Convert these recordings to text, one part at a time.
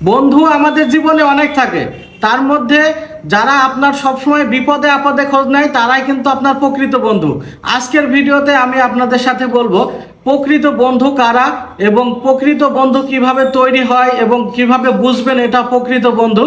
বন্ধু আমাদের জীবনে অনেক থাকে। তার মধ্যে যারা আপনার সবসময় বিপদে আপদে খোঁজ নেয়, তারাই কিন্তু আপনার প্রকৃত বন্ধু। আজকের ভিডিওতে আমি আপনাদের সাথে বলব প্রকৃত বন্ধু কারা এবং প্রকৃত বন্ধু কীভাবে তৈরি হয় এবং কীভাবে বুঝবেন এটা প্রকৃত বন্ধু?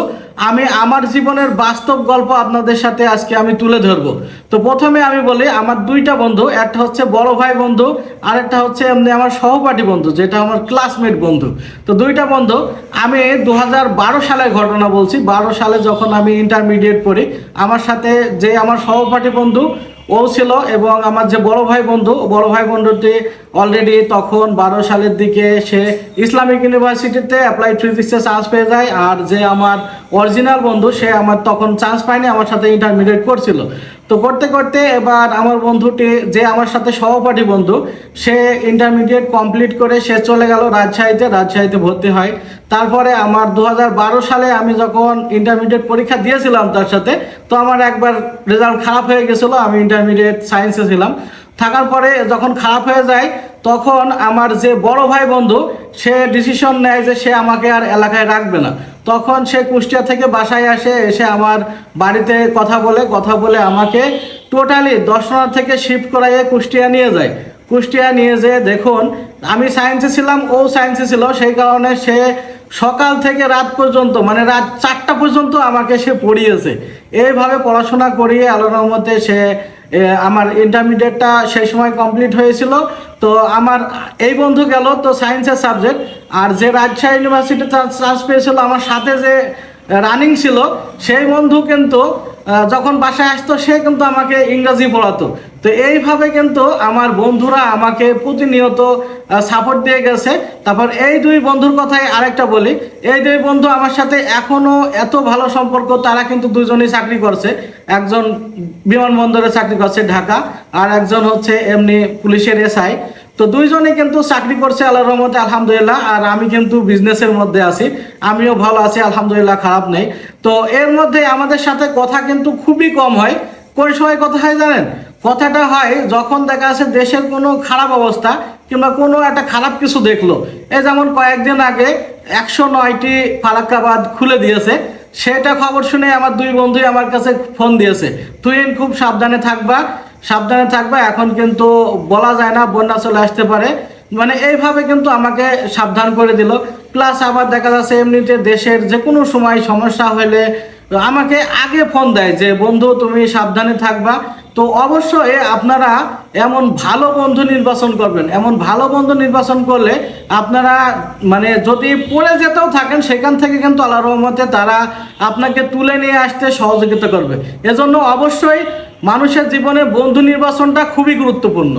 আমি আমার জীবনের বাস্তব গল্প আপনাদের সাথে আজকে আমি তুলে ধরবো। তো প্রথমে আমি বলি, আমার দুইটা বন্ধু, একটা হচ্ছে বড় ভাই বন্ধু, আরেকটা হচ্ছে এমনি আমার সহপাঠী বন্ধু, যেটা আমার ক্লাসমেট বন্ধু। তো দুইটা বন্ধু, আমি দু হাজার বারো সালের ঘটনা বলছি। বারো সালে যখন আমি ইন্টারমিডিয়েট পড়ি, আমার সাথে যে আমার সহপাঠী বন্ধু ও ছিল এবং আমার যে বড় ভাই বন্ধু, বড় ভাই বন্ধুটি অলরেডি তখন বারো সালের দিকে সে ইসলামিক ইউনিভার্সিটিতে অ্যাপ্লাই ফিজিক্সে চান্স পেয়ে যায় আর যে আমার অরিজিনাল বন্ধু, সে আমার তখন চান্স পায়নি, আমার সাথে ইন্টারমিডিয়েট করছিল। তো করতে করতে এবার আমার বন্ধুটি, যে আমার সাথে সহপাঠী বন্ধু, সে ইন্টারমিডিয়েট কমপ্লিট করে সে চলে গেল রাজশাহীতে রাজশাহীতে ভর্তি হয়। তারপরে আমার দু হাজার বারো সালে আমি যখন ইন্টারমিডিয়েট পরীক্ষা দিয়েছিলাম তার সাথে, তো আমার একবার রেজাল্ট খারাপ হয়ে গেছিল, আমি ইন্টারমিডিয়েট সায়েন্সে ছিলাম। থাকার পরে যখন খারাপ হয়ে যায় তখন আমার যে বড় ভাই বন্ধু, সে ডিসিশন নেয় যে সে আমাকে আর এলাকায় রাখবে না। তখন সে কুষ্টিয়া থেকে বাসায় আসে, এসে আমার বাড়িতে কথা বলে কথা বলে আমাকে টোটালি দর্শনার থেকে শিফট করাইয়ে কুষ্টিয়া নিয়ে যায়। কুষ্টিয়া নিয়ে যেয়ে দেখুন, আমি সায়েন্সে ছিলাম, ও সায়েন্সে ছিল, সেই কারণে সে সকাল থেকে রাত পর্যন্ত মানে রাত চারটা পর্যন্ত আমাকে সে পড়িয়েছে। এইভাবে পড়াশোনা করিয়ে আলোর রহমতে সে আমার ইন্টারমিডিয়েটটা সেই সময় কমপ্লিট হয়েছিল। তো আমার এই বন্ধু গেল, তো সায়েন্সের সাবজেক্ট আর যে রাজশাহী ইউনিভার্সিটি চান্স পেয়েছিল, আমার সাথে যে রানিং ছিল, সেই বন্ধু কিন্তু যখন বাসায় আসতো, সে কিন্তু আমাকে ইংরাজি পড়াতো। তো এইভাবে কিন্তু আমার বন্ধুরা আমাকে প্রতিনিয়ত সাপোর্ট দিয়ে গেছে। তারপর এই দুই বন্ধুর কথাই আরেকটা বলি। এই দুই বন্ধু আমার সাথে এখনও এত ভালো সম্পর্ক, তারা কিন্তু দুজনেই চাকরি করছে। একজন বিমানবন্দরে চাকরি করছে ঢাকা, আর একজন হচ্ছে এমনি পুলিশের এসআই তো দুইজনে কিন্তু চাকরি করছে আল্লাহ রহমতে, আলহামদুলিল্লাহ। আর আমি কিন্তু বিজনেসের মধ্যে আছি। আমিও ভালো আছি, আলহামদুলিল্লাহ, খারাপ নেই। তো এর মধ্যে আমাদের সাথে কথা কিন্তু খুবই কম হয়। কোন সময় কথা হয় জানেন? কথাটা হয়, যখন দেখা যাচ্ছে দেশের কোনো খারাপ অবস্থা কিংবা কোনো একটা খারাপ কিছু দেখল এ যেমন কয়েকদিন আগে একশো নয়টি ফারাক্কাবাদ খুলে দিয়েছে, সেটা খবর শুনে আমার দুই বন্ধুই আমার কাছে ফোন দিয়েছে তুই খুব সাবধানে থাকবা সাবধানে থাকবা, এখন কিন্তু বলা যায় না বন্যা চলে আসতে পারে। মানে এইভাবে কিন্তু আমাকে সাবধান করে দিল। প্লাস আবার দেখা যাচ্ছে এমনিতে দেশের যে কোনো সময় সমস্যা হলে আমাকে আগে ফোন দেয় যে, বন্ধু, তুমি সাবধানে থাকবা। তো অবশ্যই আপনারা এমন ভালো বন্ধু নির্বাচন করবেন। এমন ভালো বন্ধু নির্বাচন করলে আপনারা মানে যদি পড়ে যেতেও থাকেন, সেখান থেকে কিন্তু আল্লাহ রহমতে তারা আপনাকে তুলে নিয়ে আসতে সহযোগিতা করবে। এজন্য অবশ্যই মানুষের জীবনে বন্ধু নির্বাচনটা খুবই গুরুত্বপূর্ণ।